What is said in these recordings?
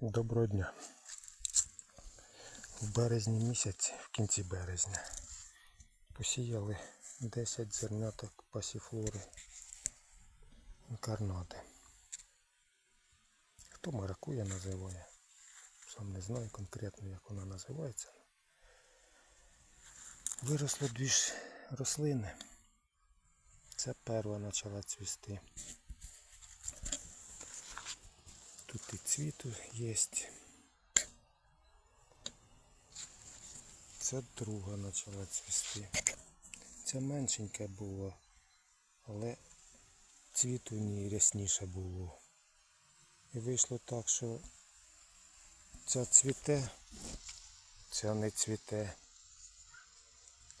Доброго дня. В березні місяці, в кінці березня, посіяли 10 зерняток пасіфлори інкарнати. Хто маракуя називає? Сам не знаю конкретно, як вона називається. Виросло дві ж рослини. Це перша почала цвісти. Тут і цвіту є. Це друга почала цвісти. Це меншеньке було, але цвіту в ній рясніше було. І вийшло так, що ця цвіте, ця не цвіте,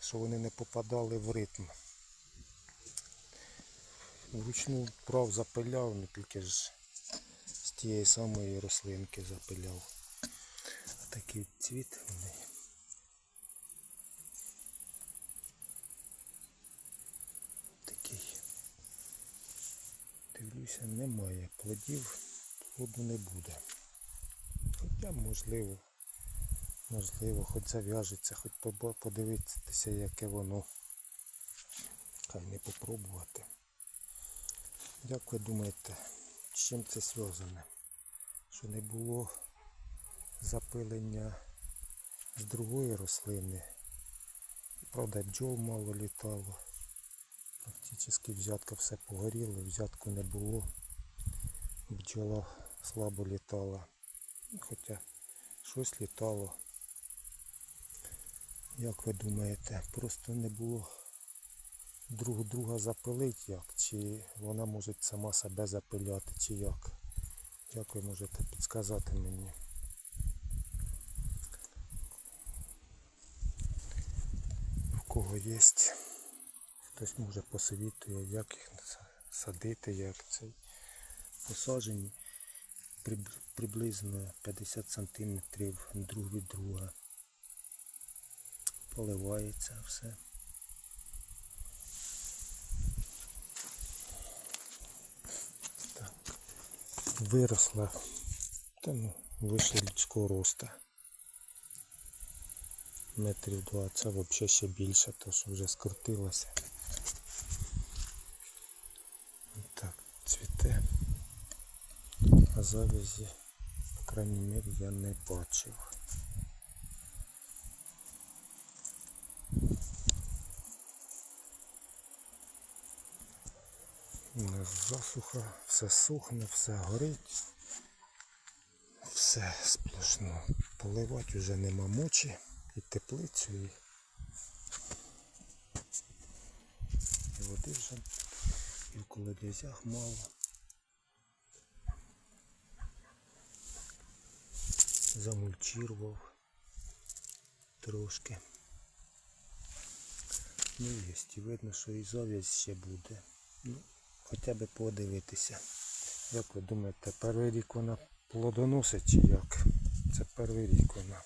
що вони не попадали в ритм. Вручну прав запиляв, ну тільки ж тієї самої рослинки запиляв. Такий цвіт в неї. Такий. Дивлюся, немає плодів, плоду не буде. Хоча можливо, можливо, хоч зав'яжеться, хоч подивитися, яке воно. Хай не попробувати. Як ви думаєте, з чим це зв'язане? Що не було запилення з другої рослини. Правда, бджол мало літало. Практично взятка все погоріло, взятку не було. Бджола слабо літала. Хоча щось літало. Як ви думаєте, просто не було друг друга запилить як? Чи вона може сама себе запиляти, чи як? Як ви можете підказати мені? В кого є? Хтось може посовітує, як їх садити, як цей посаджені приблизно 50 см друг від друга. Поливається все. Виросла та ну, людського роста. Метрів два, це взагалі ще більше, то що вже скрутилося. Так, цвіте. А завязі, по крайній мірі, я не бачив. У нас засуха, все сухне, все горить. Все сплошно. Поливати вже нема мочі і теплицю, і, і води вже і в колодязях мало. Замульчірував трошки. Ну є, і видно, що і зав'язь ще буде. Ну, хоча б подивитися. Як ви думаєте, перший рік вона плодоносить чи як? Це перший рік вона.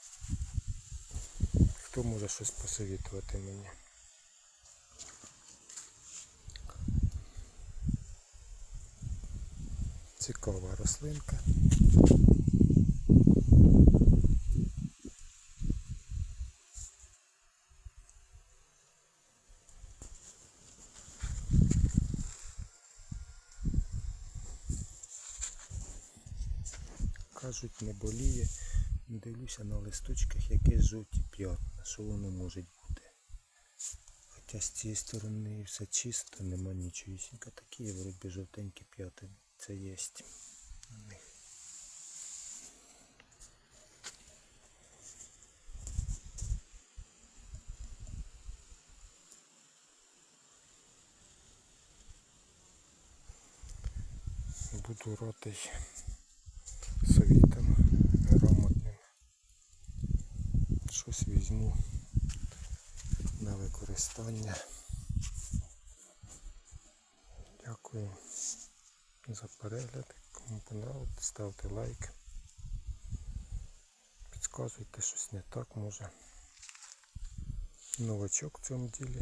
Хто може щось посовітувати мені? Цікава рослинка. Кажуть, не боліє. Дивлюся на листочках якісь жовті п'ятна. Що воно може бути? Хоча з цієї сторони все чисто, нема нічогісінька. Такі є вроді жовтенькі п'ятини. Це є на них. Буду радий візьму на використання. Дякую за перегляд. Кому понравилось, ставте лайк. Підказуйте щось не так може. Новачок в цьому ділі.